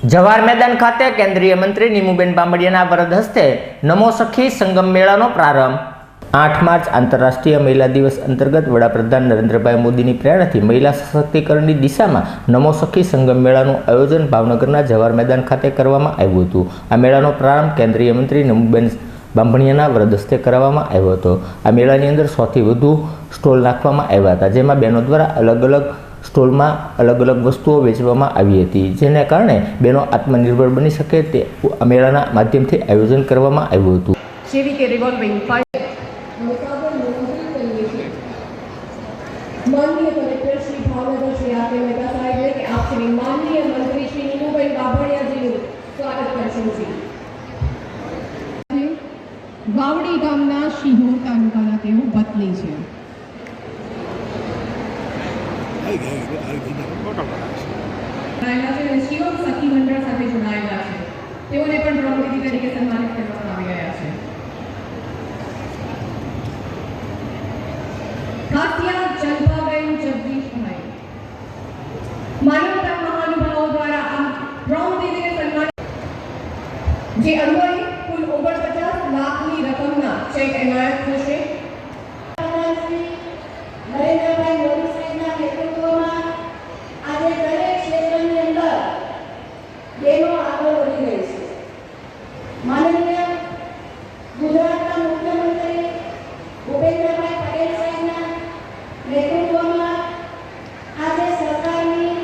જવાહર મેદાન ખાતે કેન્દ્રીય મંત્રી નીમુબેન બામડિયાના વરદ હસ્તે નમો સખી સંગમ મેળાનો પ્રારંભ. આઠ માર્ચ આંતરરાષ્ટ્રીય મહિલા દિવસ અંતર્ગત વડાપ્રધાન નરેન્દ્રભાઈ મોદીની પ્રેરણાથી મહિલા સશક્તિકરણની દિશામાં નમો સખી સંગમ મેળાનું આયોજન ભાવનગરના જવાહર મેદાન ખાતે કરવામાં આવ્યું હતું. આ મેળાનો પ્રારંભ કેન્દ્રીય મંત્રી નીમુબેન બાંભણિયાના હસ્તે કરાવવામાં આવ્યો હતો. આ મેળાની અંદર સૌથી વધુ સ્ટોલ નાખવામાં આવ્યા હતા, જેમાં બહેનો દ્વારા અલગ અલગ સ્ટોલમાં અલગ અલગ વસ્તુઓ વેચવામાં આવી હતી જેના કારણે બહેનો આત્મનિર્ભર બની શકે તે આ મેળાના માધ્યમથી આયોજન કરવામાં આવ્યું હતું. જેવી કે રિવોલ્વિંગ માનનીય કલેક્ટર શ્રી ભાવનગર શ્રી આપે મહેતા સાહેબને કે આપ શ્રી માનનીય મંત્રી શ્રી નીનુભાઈ બાભણિયાજીનું સ્વાગત કરશું જી. વાવડી ગામના શિહોર તાલુકાના તેઓ વતની છે જોડાયેલા છે અને શિવમ સખી મંડળ સાથે જોડાયેલા છે તેઓને પણ રહ્યા છે દ્વારા જે અન્વયે કુલ ઓગણપચાસ લાખની રકમના ચેક એનાયત થશે શ્રી નરેન્દ્રભાઈ મોદી સાહેબના નેતૃત્વમાં આજે દરેક ક્ષેત્રની અંદર બહેનો આગળ વધી રહી છે માનનીય ગુજરાતના મુખ્યમંત્રી ભૂપેન્દ્રભાઈ પટેલ સાહેબના નેતૃત્વમાં આજે સરકારની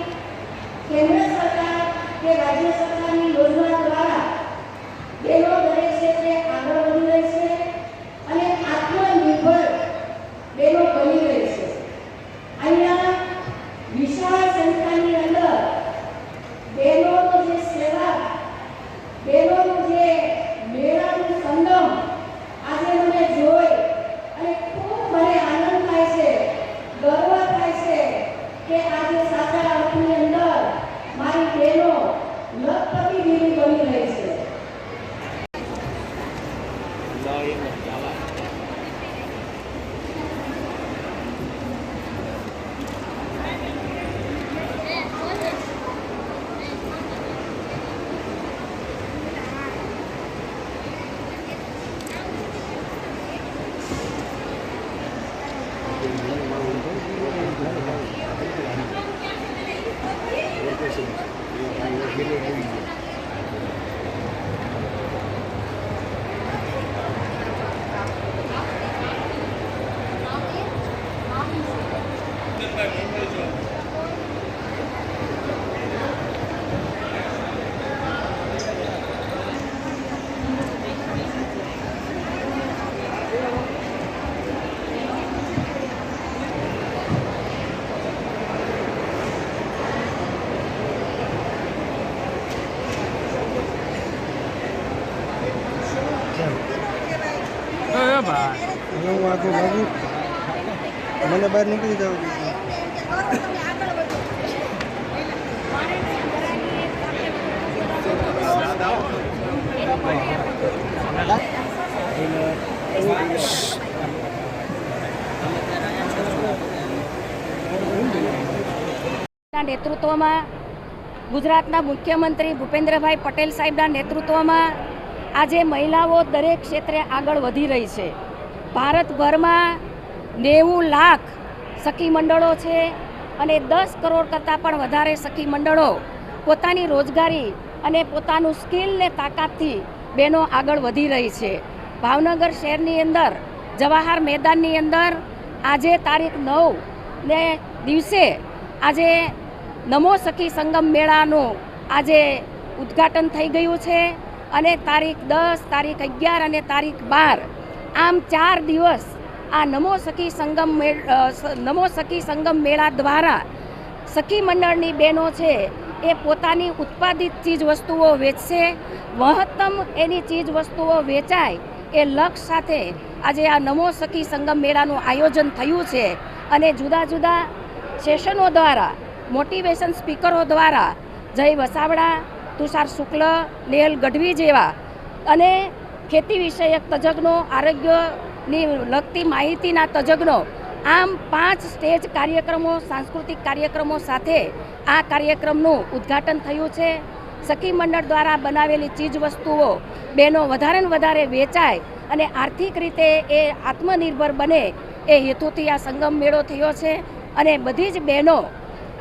કેન્દ્ર સરકાર કે રાજ્ય યોજના દ્વારા બહેનો દરેક ક્ષેત્રે આગળ વધી રહી છે અને આત્મનિર્ભર બહેનો બની રહી છે અહીંયા વિશાળ સંખ્યાની અંદર બહેનોનો જે સેવા બહેનોનું જે મેળાનું સંગમ આજે મને જોઈ અને ખૂબ મને આનંદ થાય છે ગર્વ થાય છે કે આજે સાચા અર્થની અંદર મારી બહેનો લખપતિ દેવી બની રહી છે હું આગળ ભાગું મને બહાર નીકળી જવું. નેતૃત્વમાં ગુજરાતના મુખ્યમંત્રી ભૂપેન્દ્રભાઈ પટેલ સાહેબના નેતૃત્વમાં આજે મહિલાઓ દરેક ક્ષેત્રે આગળ વધી રહી છે. ભારતભરમાં નેવું લાખ સખી મંડળો છે અને દસ કરોડ કરતાં પણ વધારે સખી મંડળો પોતાની રોજગારી અને પોતાનું સ્કિલને તાકાતથી બહેનો આગળ વધી રહી છે. ભાવનગર શહેરની અંદર, જવાહર મેદાનની અંદર આજે તારીખ નવ ને દિવસે આજે નમો સખી સંગમ મેળાનું આજે ઉદ્ઘાટન થઈ ગયું છે. અને તારીખ દસ, તારીખ અગિયાર અને તારીખ બાર. આમ ચાર દિવસ આ નમો સખી સંગમ નમો સખી સંગમ મેળા દ્વારા સખી મંડળની બહેનો છે એ પોતાની ઉત્પાદિત ચીજ વસ્તુઓ વેચશે. મહત્તમ એની ચીજ વસ્તુઓ વેચાય એ લક્ષ સાથે આજે આ નમો સખી સંગમ મેળાનું આયોજન થયું છે. અને જુદા જુદા સેશનો દ્વારા, મોટિવેશન સ્પીકરો દ્વારા જય વસાવડા તુષાર શુક્લ નેહલ ગઢવી જેવા. અને ખેતી વિષયક તજજ્ઞો, આરોગ્યની લગતી માહિતીના તજજ્ઞો. આમ પાંચ સ્ટેજ કાર્યક્રમો, સાંસ્કૃતિક કાર્યક્રમો સાથે આ કાર્યક્રમનું ઉદ્ઘાટન થયું છે. સખી મંડળ દ્વારા બનાવેલી ચીજવસ્તુઓ બેનો વધારે વધારે વેચાય અને આર્થિક રીતે એ આત્મનિર્ભર બને એ હેતુથી આ સંગમ મેળો થયો છે. અને બધી જ બહેનો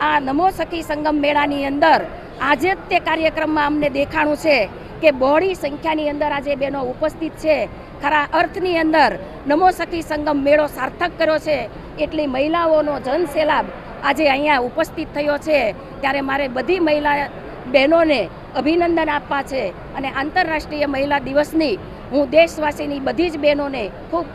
આ નમો સખી સંગમ મેળાની અંદર આજે જ તે કાર્યક્રમમાં અમને દેખાણું છે કે બહોળી સંખ્યાની અંદર આજે બહેનો ઉપસ્થિત છે. ખરા અર્થની અંદર નમો સખી સંગમ મેળો સાર્થક કર્યો છે. એટલી મહિલાઓનો જનસેલાબ આજે અહીંયા ઉપસ્થિત થયો છે. ત્યારે મારે બધી મહિલા બહેનોને અભિનંદન આપવા છે. અને આંતરરાષ્ટ્રીય મહિલા દિવસની હું દેશવાસીની બધી જ બહેનોને ખૂબ